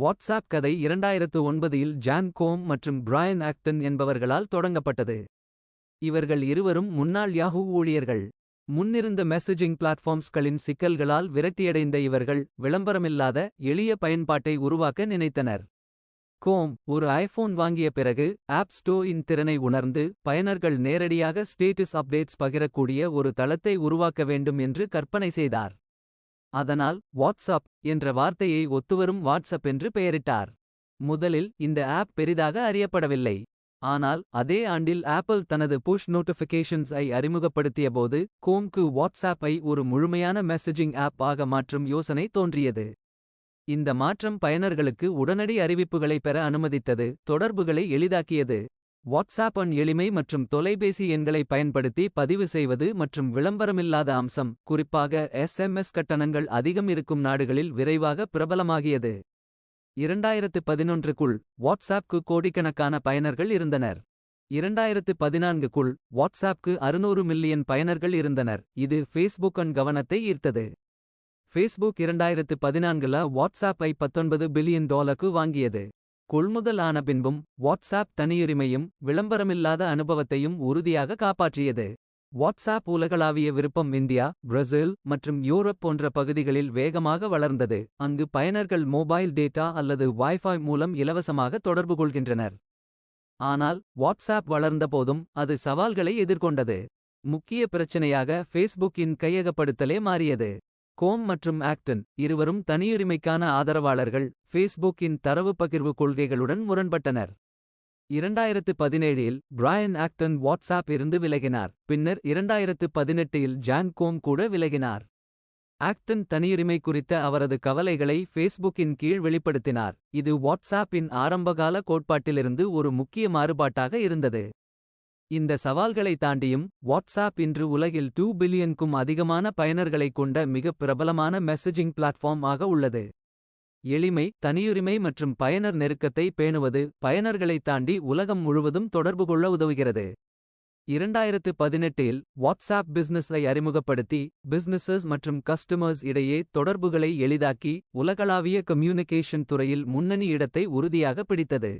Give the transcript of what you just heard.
WhatsApp கதை இரண்டாயிரத்து ஒன்பதில் ஜான் கோம் மற்றும் பிராயன் ஆக்டன் என்பவர்களால் தொடங்கப்பட்டது. இவர்கள் இருவரும் முன்னாள் யாஹூ ஊழியர்கள். முன்னிருந்த மெசேஜிங் பிளாட்ஃபார்ம்ஸ்களின் சிக்கல்களால் விரக்தியடைந்த இவர்கள் விளம்பரமில்லாத எளிய பயன்பாட்டை உருவாக்க நினைத்தனர். கோம் ஒரு ஐபோன் வாங்கிய பிறகு ஆப் ஸ்டோர் இன் திறனை உணர்ந்து பயனர்கள் நேரடியாக ஸ்டேட்டஸ் அப்டேட்ஸ் பகிரக்கூடிய ஒரு தளத்தை உருவாக்க வேண்டும் என்று கற்பனை செய்தார். அதனால் வாட்ஸ்அப் என்ற வார்த்தையை ஒத்துவரும் வாட்ஸ்அப் என்று பெயரிட்டார். முதலில் இந்த ஆப் பெரிதாக அறியப்படவில்லை. ஆனால் அதே ஆண்டில் ஆப்பிள் தனது புஷ் நோட்டிஃபிகேஷன்ஸ் ஐ அறிமுகப்படுத்தியபோது கோம்கு வாட்ஸ்ஆப் ஐ ஒரு முழுமையான மெசேஜிங் ஆப் ஆக மாற்றும் யோசனை தோன்றியது. இந்த மாற்றம் பயனர்களுக்கு உடனடி அறிவிப்புகளை பெற அனுமதித்தது தொடர்புகளை எளிதாக்கியது. வாட்ஸ்ஆப் அன் எளிமை மற்றும் தொலைபேசி எண்களை பயன்படுத்தி பதிவு செய்வது மற்றும் விளம்பரமில்லாத அம்சம் குறிப்பாக எஸ்எம்எஸ் கட்டணங்கள் அதிகம் இருக்கும் நாடுகளில் விரைவாக பிரபலமாகியது. இரண்டாயிரத்து பதினொன்றுக்குள் வாட்ஸ்ஆப்க்கு கோடிக்கணக்கான பயனர்கள் இருந்தனர். இரண்டாயிரத்து பதினான்குக்குள் வாட்ஸ்ஆப்க்கு அறுநூறு மில்லியன் பயனர்கள் இருந்தனர் இது ஃபேஸ்புக் கவனத்தை ஈர்த்தது. ஃபேஸ்புக் இரண்டாயிரத்து பதினான்குல வாட்ஸ்ஆப்பை ஐ பத்தொன்பது பில்லியன் டாலருக்கு வாங்கியது. கொள்முதல் ஆன பின்பும் வாட்ஸ்ஆப் தனியுரிமையும் விளம்பரமில்லாத அனுபவத்தையும் உறுதியாக காப்பாற்றியது. வாட்ஸ்ஆப் உலகளாவிய விருப்பம் இந்தியா பிரேசில் மற்றும் யூரோப் போன்ற பகுதிகளில் வேகமாக வளர்ந்தது. அங்கு பயனர்கள் மொபைல் டேட்டா அல்லது வைஃபை மூலம் இலவசமாக தொடர்பு கொள்கின்றனர். ஆனால் வாட்ஸ்ஆப் வளர்ந்தபோதும் அது சவால்களை எதிர்கொண்டது. முக்கிய பிரச்சனையாக ஃபேஸ்புக்கின் கையகப்படுத்தலே மாறியது. கோம் மற்றும் ஆக்டன் இருவரும் தனியுரிமைக்கான ஆதரவாளர்கள் ஃபேஸ்புக்கின் தரவு பகிர்வு கொள்கைகளுடன் முரண்பட்டனர். இரண்டாயிரத்து பதினேழில் பிராயன் ஆக்டன் வாட்ஸ்ஆப் இருந்து விலகினார் பின்னர் இரண்டாயிரத்து பதினெட்டில் ஜான் கோம் கூட விலகினார். ஆக்டன் தனியுரிமை குறித்த அவரது கவலைகளை ஃபேஸ்புக்கின் கீழ் வெளிப்படுத்தினார் இது வாட்ஸ்ஆப்பின் ஆரம்பகால கோட்பாட்டிலிருந்து ஒரு முக்கிய மாறுபாட்டாக இருந்தது. இந்த சவால்களை தாண்டியும் வாட்ஸ்ஆப் இன்று உலகில் டூ பில்லியனுக்கும் அதிகமான பயனர்களைக் கொண்ட மிகப் பிரபலமான மெசேஜிங் பிளாட்ஃபார்ம் ஆக உள்ளது. எளிமை தனியுரிமை மற்றும் பயனர் நெருக்கத்தை பேணுவது பயனர்களைத் தாண்டி உலகம் முழுவதும் தொடர்பு கொள்ள உதவுகிறது. இரண்டாயிரத்து பதினெட்டில் வாட்ஸ்ஆப் பிசினஸை அறிமுகப்படுத்தி பிசினஸஸ் மற்றும் கஸ்டமர்ஸ் இடையே தொடர்புகளை எளிதாக்கி உலகளாவிய கம்யூனிகேஷன் துறையில் முன்னணி இடத்தை உறுதியாக பிடித்தது.